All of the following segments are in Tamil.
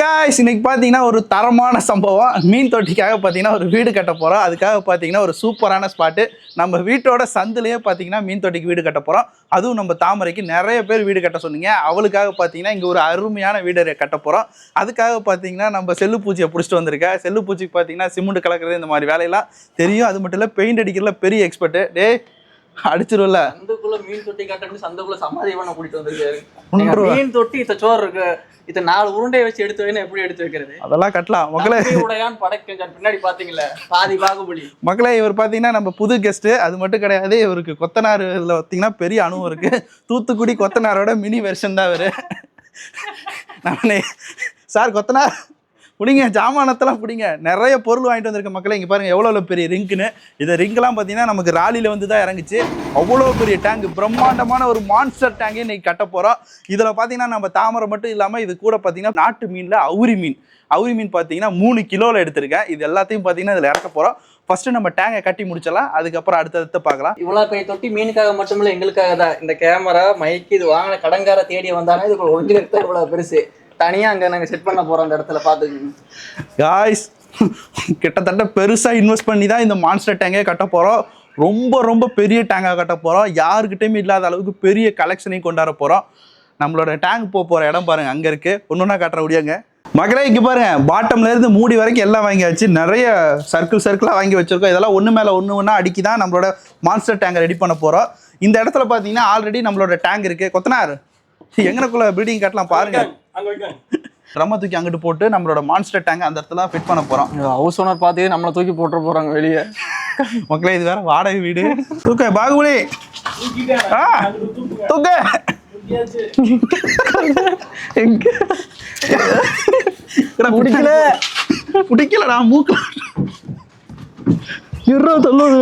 காய்ஸ் இன்னைக்கு பார்த்தீங்கன்னா ஒரு தரமான சம்பவம். மீன் தொட்டிக்காக பார்த்தீங்கன்னா ஒரு வீடு கட்ட போகிறோம் அதுக்காக பார்த்தீங்கன்னா ஒரு சூப்பரான ஸ்பாட்டு நம்ம வீட்டோட சந்துலேயே பார்த்தீங்கன்னா மீன் தொட்டிக்கு வீடு கட்ட போகிறோம் அதுவும் நம்ம தாமரைக்கு நிறைய பேர் வீடு கட்ட சொன்னீங்க. அவளுக்காக பார்த்தீங்கன்னா இங்கே ஒரு அருமையான வீடு கட்ட போகிறோம் அதுக்காக பார்த்தீங்கன்னா நம்ம செல்லு பூச்சியை பிடிச்சிட்டு வந்திருக்கா. செல்லு பூச்சிக்கு பார்த்தீங்கன்னா சிமெண்ட் கலக்கிறது இந்த மாதிரி வேலையெல்லாம் தெரியும். அது மட்டும் இல்லை பெயிண்ட் அடிக்கிறதுல பெரிய எக்ஸ்பர்ட்டு டேய் அடிச்சிரும்ல. சந்துக்குள்ள மீன் தொட்டி கட்டணும் சந்துக்குள்ள சமாதி பண்ண கூட்டிட்டு வந்திருக்காரு. மீன் தொட்டி இத்த சோறு இருக்கு. இத்த நாலு உருண்டையை வச்சு எடுத்து வைனா எப்படி எடுத்து வைக்கிறது? அதெல்லாம் கட்டலாம். மக்களே. உடையான் படைக்கஞ்சான். பின்னாடி பாத்தீங்களே பாதி பாகுபலி. மக்களே இவர் பார்த்தீங்கன்னா நம்ம புது கெஸ்ட்டு அது மட்டும் கிடையாது இவருக்கு கொத்தனார் இதில் பார்த்தீங்கன்னா பெரிய அனுபவம் இருக்குது தூத்துக்குடி கொத்தனாரோட மினி வெர்ஷன் தான் இவர். நானே சார் கொத்தனார். பிடிங்க ஜாமானத்தெல்லாம் பிடிங்க. நிறைய பொருள் வாங்கிட்டு வந்திருக்க மக்களை இங்கே பாருங்கள் எவ்வளோ பெரிய ரிங்க்குன்னு இந்த ரிங்க்லாம் பார்த்தீங்கன்னா நமக்கு ராலியில் வந்து தான் இறங்குச்சு. அவ்வளோ பெரிய டேங்க் பிரம்மாண்டமான ஒரு மான்ஸ்டர் டேங்கே இன்னைக்கு கட்ட போகிறோம் இதில் பார்த்தீங்கன்னா நம்ம தாமரை மட்டும் இல்லாமல் இது கூட பார்த்தீங்கன்னா நாட்டு மீனில் அவுரி மீன். அவுரி மீன் பார்த்தீங்கன்னா மூணு கிலோவில் எடுத்திருக்கேன். இது எல்லாத்தையும் பார்த்தீங்கன்னா இதில் இறக்க போகிறோம் ஃபர்ஸ்ட் நம்ம டேங்கை கட்டி முடிச்சிடலாம். அதுக்கப்புறம் அடுத்தடுத்து பார்க்கலாம். இவ்வளோ பெரிய தொட்டி மீனுக்காக மட்டுமில்லை எங்களுக்காக தான். இந்த கேமரா மைக்கு இது வாங்கின கடங்கார தேடி வந்தானே இது ஒளிஞ்சு இவ்வளோ பெருசு. தனியா அங்க நாங்க செட் பண்ண போறோம் அந்த இடத்துல பாத்துக்கோங்க காய்ஸ் கிட்டத்தட்ட பெருசாக இன்வெஸ்ட் பண்ணி தான் இந்த மான்ஸ்டர் டேங்கே கட்ட போகிறோம் ரொம்ப ரொம்ப பெரிய டேங்காக கட்ட போகிறோம் யாருக்கிட்டையுமே இல்லாத அளவுக்கு பெரிய கலெக்ஷனையும் கொண்டாட போகிறோம் நம்மளோட டேங்க் போக போகிற இடம் பாருங்க அங்கே இருக்குது ஒன்று காட்டுற முடியாங்க மகளே இங்கே பாருங்க பாட்டம்ல இருந்து மூடி வரைக்கும் எல்லாம் வாங்கியாச்சு. நிறைய சர்க்கிள் சர்க்கிளாக வாங்கி வச்சிருக்கோம். இதெல்லாம் ஒன்று மேலே ஒன்று ஒன்றா அடிக்கி தான் நம்மளோட மான்ஸ்டர் டேங்கை ரெடி பண்ண போகிறோம் இந்த இடத்துல பார்த்தீங்கன்னா ஆல்ரெடி நம்மளோட டேங்க் இருக்குது கொத்தனார் எங்கனக்குள்ள பில்டிங் கட்டலாம் பாருங்கள் ரம்ம தூக்கி அங்கிட்டு போட்டு நம்மளோட மான்ஸ்டர் டேங்க் அந்த இடத்துல ஃபிட் பண்ண போகிறோம் ஹவுஸ் ஓனர் பார்த்து நம்மளை தூக்கி போட்டுற போறாங்க வெளியே. மக்களே இது வேற வாடகை வீடு. தூக்க பாகுபலி. ஆ, தூக்க. எங்க? பிடிக்கல. பிடிக்கலடா மூக்கு. இருபா தொண்ணூறு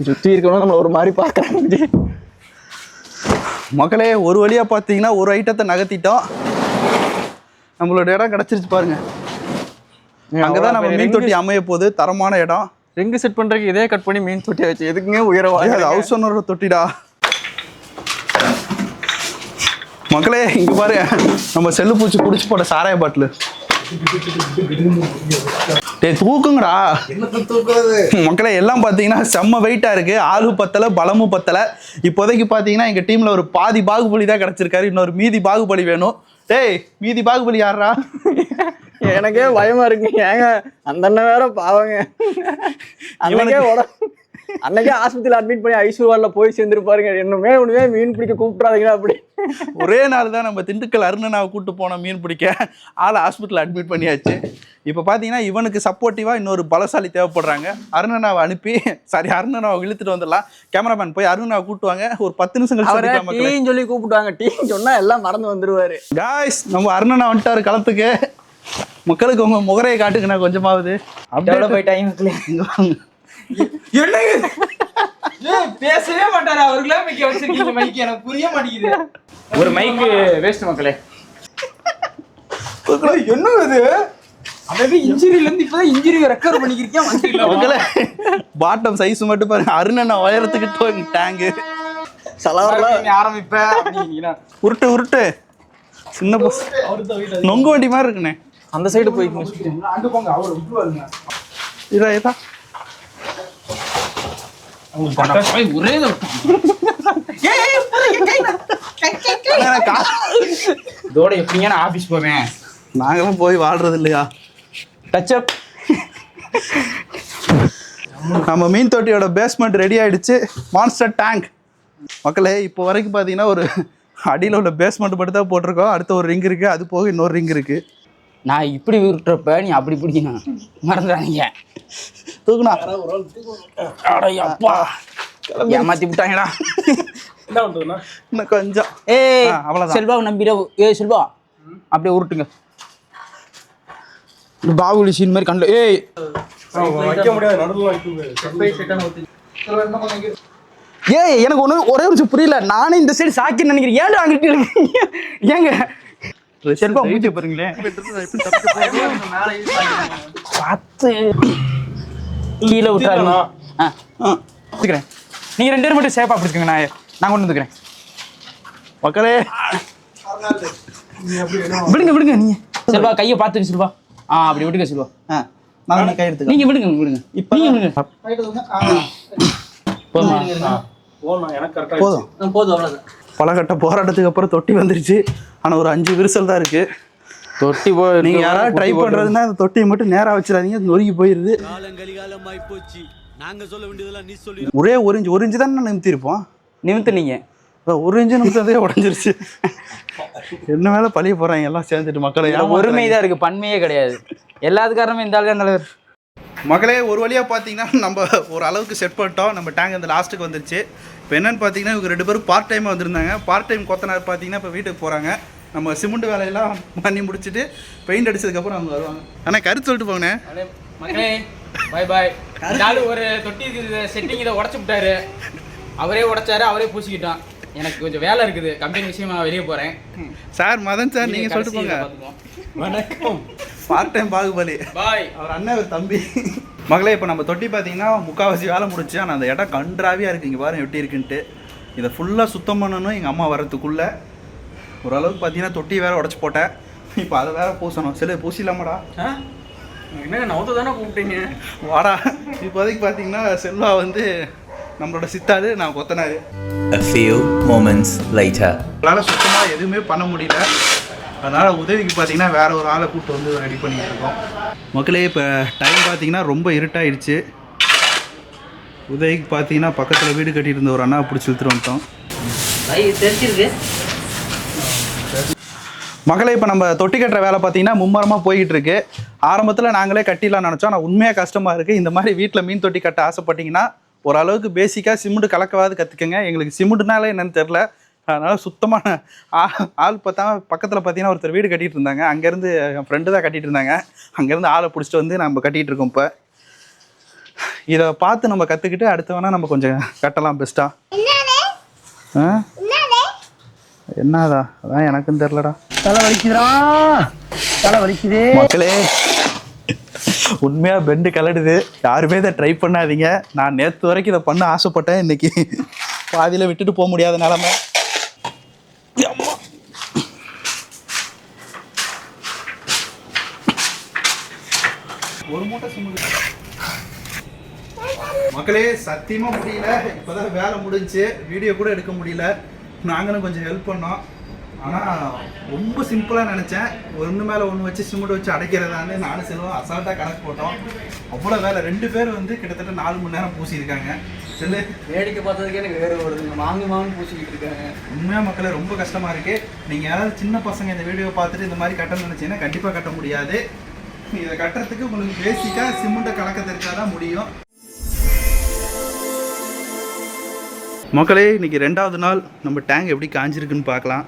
சுத்தி இருக்கணும் நம்மள ஒரு மாதிரி பாக்குறாங்க மக்களே ஒரு வழியா பார்த்தீங்கன்னா ஒரு ஐட்டத்தை நகர்த்திட்டோம். நம்மளோட இடம் கிடைச்சிருச்சு பாருங்க. அங்கதான் நம்ம மீன் தொட்டி அமைய போகுது. தரமான இடம். ரிங்கு செட் பண்றதுக்கு இதே கட் பண்ணி மீன் தொட்டி வச்சு எதுக்குங்க உயரவா ஏய், அது ஹவுஸ் ஓனரோட தொட்டிடா. மக்களே இங்க பாரு. நம்ம செல்லு பூச்சி குடிச்சு போட்ட சாராய பாட்டில். டேய் தூக்குங்கடா. மக்களே எல்லாம் பார்த்தீங்கன்னா செம்ம வெயிட்டா இருக்கு. ஆளு பத்தல பலமும் பத்தல. இப்போதைக்கு பார்த்தீங்கன்னா எங்க டீம்ல ஒரு பாதி பாகுபலி தான் கிடைச்சிருக்காரு. இன்னொரு மீதி பாகுபலி வேணும். டேய் மீதி பாகுபலி யாரா எனக்கே பயமா இருக்கு. ஏங்க அந்த அண்ணன் வேற பாவங்க. அன்னைக்கே உட அன்னைக்கே ஆஸ்பத்திரியில் அட்மிட் பண்ணி ஐசியூஆர்ல போய் சேர்ந்துருப்பாருங்க இன்னுமே ஒண்ணுமே மீன் பிடிக்க கூப்பிட்றாதீங்களா அப்படி. ஒரே நாள் தான் நம்ம திண்டுக்கல் அருணனாவை கூட்டு போனோம் மீன் பிடிக்க. ஆளை ஹாஸ்பிட்டல் அட்மிட் பண்ணியாச்சு. இப்போ பார்த்தீங்கன்னா இவனுக்கு சப்போர்ட்டிவாக இன்னொரு பலசாலி தேவைப்படுறாங்க. அருணனாவை அனுப்பி சாரி அருணனாவை இழுத்துட்டு வந்துடலாம். கேமராமேன் போய் அருணனாவை கூட்டுவாங்க ஒரு பத்து நிமிஷம் கழிச்சு டீன்னு சொல்லி கூப்பிடுவாங்க டீன்னு சொன்னா எல்லாம் மறந்து வந்துருவாரு. காய்ஸ் நம்ம அருணனா வந்துட்டாரு களத்துக்கு. மக்களுக்கு உங்க முகரையை காட்டுங்கண்ணா கொஞ்சமாவது. அப்படியே போயிட்டாங்க வாங்க. பேசவே மாட்டாரு? அவர்களே மைக்க வச்சிருக்கீங்க. மைக் எனக்கு புரிய மாட்டேங்குது. ஒரு மைக் வேஸ்ட் மக்களே. என்ன இது? அவன் இன்ஜுரியில இருந்து இப்பதான் இன்ஜுரி ரெக்கவர் வந்துடல மக்களே பாட்டம் சைஸ் மட்டும் பாருங்க அருணனா உயரத்துக்கு டேங்கு சலவரெல்லாம் ஆரம்பிப்ப அப்படின்னா உருட்டு உருட்டு. சின்ன பஸ் நொங்கு வண்டி மாதிரி இருக்குண்ணே. அந்த சைடு போய்க்குங்க அங்க போங்க அவர் விட்டுருவாருங்க. இதா இதா. ஒரே அண்ணா, கா- இதோட எப்படிங்க நான் ஆபீஸ் போவேன்? நாங்களும் போய் வாழ்றது இல்லையா? டச் அப் நம்ம மீன் தொட்டியோட பேஸ்மெண்ட் ரெடி ஆயிடுச்சு. மான்ஸ்டர் டேங்க் மக்களே இப்போ வரைக்கும் பார்த்தீங்கன்னா ஒரு அடியில் உள்ள பேஸ்மெண்ட் மட்டும் தான் போட்டிருக்கோம். அடுத்த ஒரு ரிங் இருக்குது அது போக இன்னொரு ரிங் இருக்குது நான் இப்படி விட்டுறப்ப நீ அப்படி பிடிக்கணும் மறந்துடாதீங்க. தூக்குனா ஏமாத்தி விட்டாங்கடா. இன்னும் கொஞ்சம். ஏய் ஆ, அவ்வளவுதான். செல்வா நம்பிட. ஏய் செல்வா. அப்படியே உருட்டுங்க. பாகுலி சீன் மாதிரி கண்டு ஏய். ஏய் எனக்கு ஒன்று ஒரே ஒரு புரியல. நானே இந்த சைடு சாக்கி நினைக்கிறேன். ஏன்டா அங்கிட்டு இருக்கீங்க? ஏங்க செல்வா பாருங்களேன். பார்த்து. கீழே விட்டாரு ஆ. ஆ, எடுத்துக்கிறேன். நீங்க ரெண்டு பேரும் மட்டும் சேஃபா பிடிச்சுக்கங்க நான் நான் கொண்டு வந்துக்கிறேன். மக்களே. விடுங்க விடுங்க நீங்க. செல்வா கையை பார்த்துக்க செல்வா. ஆ அப்படி விடுங்க செல்வா. ஆ நான் கை எடுத்துக்க நீங்க விடுங்க விடுங்க. இப்போ நீங்க விடுங்க. போதுமா? ஆ. போதும். போதும் அவ்வளோதான் பலகட்ட போராட்டத்துக்கு அப்புறம் தொட்டி வந்துருச்சு. ஆனால் ஒரு அஞ்சு விரிசல் தான் இருக்கு. தொட்டி போ நீங்க யாராவது ட்ரை பண்றதுன்னா அந்த தொட்டியை மட்டும் நேரா வச்சிடாதீங்க. அது நொறுங்கி போயிருது. ஒரே ஒரு இன்ச்சு ஒரு இன்ச்சு தான் நிமித்திருப்போம். நிமித்துனீங்க. ஒரு இன்ச்சு நிமித்ததே உடஞ்சிருச்சு. என்ன மேல பழிய போறாங்க? எல்லாம் சேர்ந்துட்டு மக்களை ஒருமை தான் இருக்கு. பன்மையே கிடையாது. எல்லாத்து காரணமே இந்த ஆள் தான் தலைவர். மக்களே ஒரு வழியா பார்த்தீங்கன்னா நம்ம ஒரு அளவுக்கு செட் பண்ணிட்டோம். நம்ம டேங்க் அந்த லாஸ்ட்டுக்கு வந்துருச்சு. இப்போ என்னன்னு பார்த்தீங்கன்னா இவங்க ரெண்டு பேரும் பார்ட் டைமாக வந்திருந்தாங்க. பார்ட் டைம் கொத்தனார் பார்த்தீங்கன்னா இப்போ வீட்டுக்கு போகிறாங்க நம்ம சிமெண்ட் வேலையெல்லாம் பண்ணி முடிச்சுட்டு பெயிண்ட் அடிச்சதுக்கப்புறம் அவங்க வருவாங்க. ஆனால் கருத்து சொல்லிட்டு போங்கண்ணே. மக்களே பாய் பாய் ஒரு தொட்டி செட்டிங் இதை உடச்சு விட்டாரு. அவரே உடைச்சாரு அவரே பூசிக்கிட்டான். எனக்கு கொஞ்சம் வேலை இருக்குது. கம்பெனி விஷயமா வெளியே போறேன். சார் மதன் சார் நீங்கள் சொல்லிட்டு போங்க. வணக்கம். Part time Baahubali. பாய் அவர் அண்ணன் ஒரு தம்பி. மகளே இப்போ நம்ம தொட்டி பார்த்தீங்கன்னா முக்கால்வாசி வேலை முடிச்சு ஆனால் அந்த இடம் கன்றாவியாக இருக்குது இங்கே பாருங்க எப்படி இருக்குன்ட்டு. இதை ஃபுல்லாக சுத்தம் பண்ணணும் எங்கள் அம்மா வர்றதுக்குள்ளே. ஓரளவுக்கு பார்த்தீங்கன்னா தொட்டி வேற உடச்சி போட்டேன். இப்போ அதை வேற பூசணும். சரி பூசிடலாமாடா? என்ன நவுத்து தானே கூப்பிட்டீங்க? வாடா. இப்போதைக்கு பார்த்தீங்கன்னா செல்வா வந்து நம்மளோட சித்தாரு நான் கொத்தனாரு. A few moments later. எங்களால் சுத்தமாக எதுவுமே பண்ண முடியல. அதனால் உதவிக்கு பார்த்தீங்கன்னா வேற ஒரு ஆளை கூப்பிட்டு வந்து ரெடி பண்ணிட்டு இருக்கோம். மக்களே இப்போ டைம் பார்த்தீங்கன்னா ரொம்ப இருட்டாயிடுச்சு. உதவிக்கு பார்த்தீங்கன்னா பக்கத்தில் வீடு கட்டிட்டு இருந்த ஒரு அண்ணா பிடிச்சி இழுத்துட்டு வந்துட்டோம். மகளே இப்போ நம்ம தொட்டி கட்டுற வேலை பார்த்தீங்கன்னா மும்மரமாக போய்கிட்டு இருக்கு. ஆரம்பத்தில் நாங்களே கட்டிடலாம் நினச்சோம். ஆனால் உண்மையாக கஷ்டமாக இருக்குது இந்த மாதிரி வீட்டில் மீன் தொட்டி கட்ட ஆசைப்பட்டீங்கன்னா ஓரளவுக்கு பேசிக்காக சிமெண்ட் கலக்கவாது கற்றுக்கங்க எங்களுக்கு சிமெண்ட்னாலே என்னன்னு தெரில அதனால் சுத்தமான ஆ- ஆள் பார்த்தா பக்கத்தில் பார்த்தீங்கன்னா ஒருத்தர் வீடு கட்டிட்டு இருந்தாங்க. அங்கேருந்து என் ஃப்ரெண்டு தான் கட்டிட்டு இருந்தாங்க. அங்கேருந்து ஆளை பிடிச்சிட்டு வந்து நம்ம கட்டிகிட்டு இருக்கோம் இப்போ. இதை பார்த்து நம்ம கற்றுக்கிட்டு அடுத்து வேணால் நம்ம கொஞ்சம் கட்டலாம் பெஸ்ட்டாக ஆ? என்னதா? அதான் எனக்கும் தெரிலடா தலை வலிக்குதுடா. தலை வலிக்குதே. மக்களே உண்மையாக பெண்டு கலடுது. யாருமே இதை ட்ரை பண்ணாதீங்க. நான் நேற்று வரைக்கும் இதை பண்ண ஆசைப்பட்டேன். இன்னைக்கு பாதியில் விட்டுட்டு போக முடியாத நிலமை. ஒரு மூட்டை மக்களே சத்தியமா முடியல. இப்போதான் வேலை முடிஞ்சுச்சு வீடியோ கூட எடுக்க முடியல. நாங்களும் கொஞ்சம் ஹெல்ப் பண்ணோம். ஆனால் ரொம்ப சிம்பிளாக நினச்சேன். ஒன்று மேலே ஒன்று வச்சு சிமெண்ட் வச்சு அடைக்கிறதான்னு நானும் செல்வம் அசால்ட்டாக கணக்கு போட்டோம். அவ்வளோ வேலை. ரெண்டு பேர் வந்து கிட்டத்தட்ட நாலு மணி நேரம் பூசியிருக்காங்க. செல்லு. வேடிக்கை பார்த்ததுக்கே எனக்கு வேறு வருதுங்க வாங்கு வாங்கி பூசிக்கிட்டு இருக்காங்க. உண்மையாக மக்களே ரொம்ப கஷ்டமாக இருக்குது நீங்கள் யாராவது சின்ன பசங்க இந்த வீடியோ பார்த்துட்டு இந்த மாதிரி கட்ட நினச்சிங்கன்னா கண்டிப்பாக கட்ட முடியாது. இதை கட்டுறதுக்கு உங்களுக்கு பேசிக்காக சிமெண்ட்டை கலக்க தெரிஞ்சாதான் முடியும். மக்களே இன்னைக்கு ரெண்டாவது நாள். நம்ம டேங்க் எப்படி காஞ்சிருக்குன்னு பார்க்கலாம்.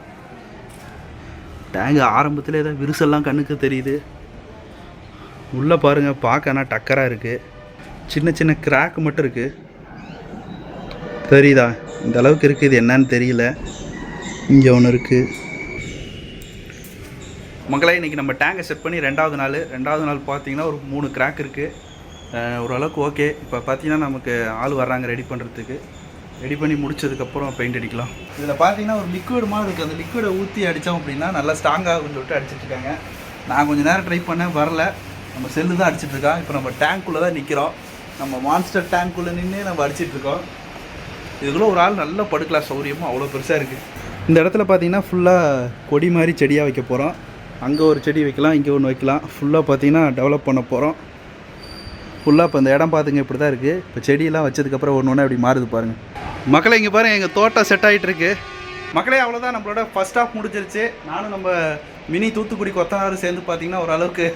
டேங்கு ஆரம்பத்தில் ஏதோ விரிசல்லாம் கண்ணுக்கு தெரியுது. உள்ளே பாருங்கள் பார்க்க ஆனால் டக்கராக இருக்குது சின்ன சின்ன கிராக் மட்டும் இருக்குது தெரியுதா? இந்த அளவுக்கு இருக்குது இது என்னன்னு தெரியல. இங்கே ஒன்று இருக்குது மங்களா இன்றைக்கி நம்ம டேங்கை செட் பண்ணி ரெண்டாவது நாள் ரெண்டாவது நாள் பார்த்தீங்கன்னா ஒரு மூணு கிராக் இருக்குது ஓரளவுக்கு ஓகே இப்போ பார்த்தீங்கன்னா நமக்கு ஆள் வர்றாங்க ரெடி பண்ணுறதுக்கு ரெடி பண்ணி முடிச்சதுக்கப்புறம் பெயிண்ட் அடிக்கலாம். இதில் பார்த்தீங்கன்னா ஒரு லிக்விட் மாதிரி இருக்குது அந்த லிக்விடை ஊற்றி அடித்தோம் அப்படின்னா நல்லா ஸ்ட்ராங்காகும்னு சொல்லிட்டு அடிச்சிட்ருக்காங்க நான் கொஞ்சம் நேரம் ட்ரை பண்ணேன் வரல. நம்ம செல்லு தான் அடிச்சிட்ருக்கோம் இப்போ நம்ம டேங்க்குள்ளே தான் நிற்கிறோம் நம்ம மான்ஸ்டர் டேங்க்குள்ளே நின்று நம்ம அடிச்சிட்டு இருக்கோம். ஒரு ஆள் நல்லா படுக்கலாம் சௌரியமும் அவ்வளோ பெருசாக இருக்குது இந்த இடத்துல பார்த்தீங்கன்னா ஃபுல்லாக கொடி மாதிரி செடியாக வைக்க போகிறோம் அங்கே ஒரு செடி வைக்கலாம் இங்கே ஒன்று வைக்கலாம். ஃபுல்லாக பார்த்தீங்கன்னா டெவலப் பண்ண போகிறோம் ஃபுல்லாக இப்போ இந்த இடம் பார்த்துங்க இப்படி தான் இருக்குது இப்போ செடியெல்லாம் வச்சதுக்கப்புறம் ஒன்று ஒன்று அப்படி மாறுது பாருங்கள் மக்களை இங்கே பாருங்க எங்கள் தோட்டம் செட் ஆகிட்டு இருக்கு. மக்களே அவ்வளோதான் நம்மளோட ஃபர்ஸ்ட் ஹாஃப் முடிஞ்சிருச்சு. நானும் நம்ம மினி தூத்துக்குடி கொத்தனாரும் சேர்ந்து பார்த்தீங்கன்னா ஓரளவுக்கு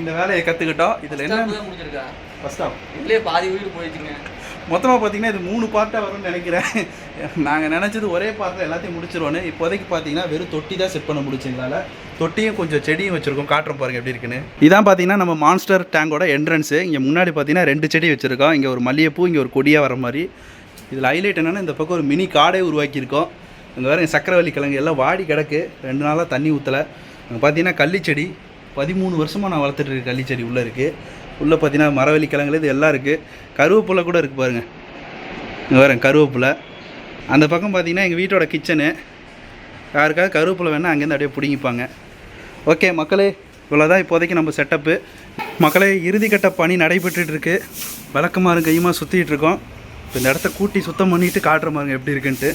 இந்த வேலையை கற்றுக்கிட்டோம் இதில் என்ன? முடிஞ்சிருக்கா? ஃபர்ஸ்ட் ஹாஃப் இதுலயே பாதி வீடு போயிடுச்சுங்க. மொத்தமாக பார்த்தீங்கன்னா இது மூணு பார்ட்டாக வரும்னு நினைக்கிறேன். நாங்கள் நினச்சது ஒரே பார்ட்டில் எல்லாத்தையும் முடிச்சிருவோன்னு. இப்போதைக்கு பார்த்தீங்கன்னா வெறும் தொட்டி தான் செட் பண்ண முடிச்சு தொட்டியும் கொஞ்சம் செடியும் வச்சுருக்கோம். காட்டுறோம் பாருங்கள் எப்படி இருக்குன்னு. இதான் பார்த்தீங்கன்னா நம்ம மான்ஸ்டர் டேங்கோட என்ட்ரன்ஸு இங்கே முன்னாடி பார்த்தீங்கன்னா ரெண்டு செடி வச்சுருக்கோம். இங்கே ஒரு மல்லிகைப்பூ இங்கே ஒரு கொடியாக வர மாதிரி. இதில் ஹைலைட் என்னென்னா இந்த பக்கம் ஒரு மினி காடே உருவாக்கியிருக்கோம். இங்கே வேறு சக்கரவள்ளி கிழங்கு. எல்லாம் வாடி கிடக்கு. ரெண்டு நாளாக தண்ணி ஊற்றலை அங்கே பார்த்தீங்கன்னா கள்ளிச்செடி. பதிமூணு வருஷமாக நான் வளர்த்துட்டு இருக்க கள்ளிச்செடி உள்ளே இருக்குது உள்ளே பார்த்தீங்கன்னா மரவள்ளி இது எல்லாம் இருக்குது கருவேப்பிலை கூட இருக்குது பாருங்கள் இங்கே வரேன் கருவேப்பிலை. அந்த பக்கம் பார்த்தீங்கன்னா எங்கள் வீட்டோட கிச்சனு. யாருக்காவது கருவேப்பிலை வேணால் அங்கேருந்து அப்படியே பிடிங்கிப்பாங்க. ஓகே மக்களே இவ்வளோதான் இப்போதைக்கு நம்ம செட்டப்பு. மக்களே இறுதிக்கட்ட பணி நடைபெற்றுட்டு இருக்கு. கையுமாக கையுமா சுற்றிட்டு இருக்கோம். இப்போ இந்த இடத்த கூட்டி சுத்தம் பண்ணிட்டு காட்டுற மாதிரி எப்படி இருக்குன்ட்டு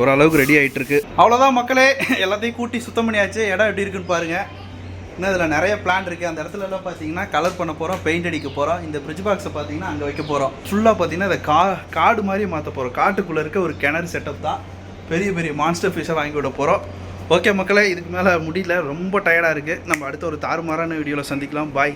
ஓரளவுக்கு ரெடி ஆகிட்டுருக்கு அவ்வளோதான் மக்களே எல்லாத்தையும் கூட்டி சுத்தம் பண்ணியாச்சு. இடம் எப்படி இருக்குன்னு பாருங்கள் இன்னும் இதில் நிறைய பிளான் இருக்குது அந்த இடத்துலலாம் பார்த்தீங்கன்னா கலர் பண்ண போகிறோம் பெயிண்ட் அடிக்க போகிறோம் இந்த ஃப்ரிட்ஜ் பாக்ஸை பார்த்தீங்கன்னா அங்கே வைக்க போகிறோம் ஃபுல்லாக பார்த்தீங்கன்னா இதை கா காடு மாதிரி மாற்ற போகிறோம் காட்டுக்குள்ளே இருக்க ஒரு கிணறு செட்டப் தான். பெரிய பெரிய மான்ஸ்டர் ஃபிஷ்ஷை வாங்கி விட போகிறோம் ஓகே மக்களே இதுக்கு மேலே முடியல. ரொம்ப டயர்டாக இருக்குது நம்ம அடுத்த ஒரு தாறுமாறான வீடியோவில் சந்திக்கலாம். பாய்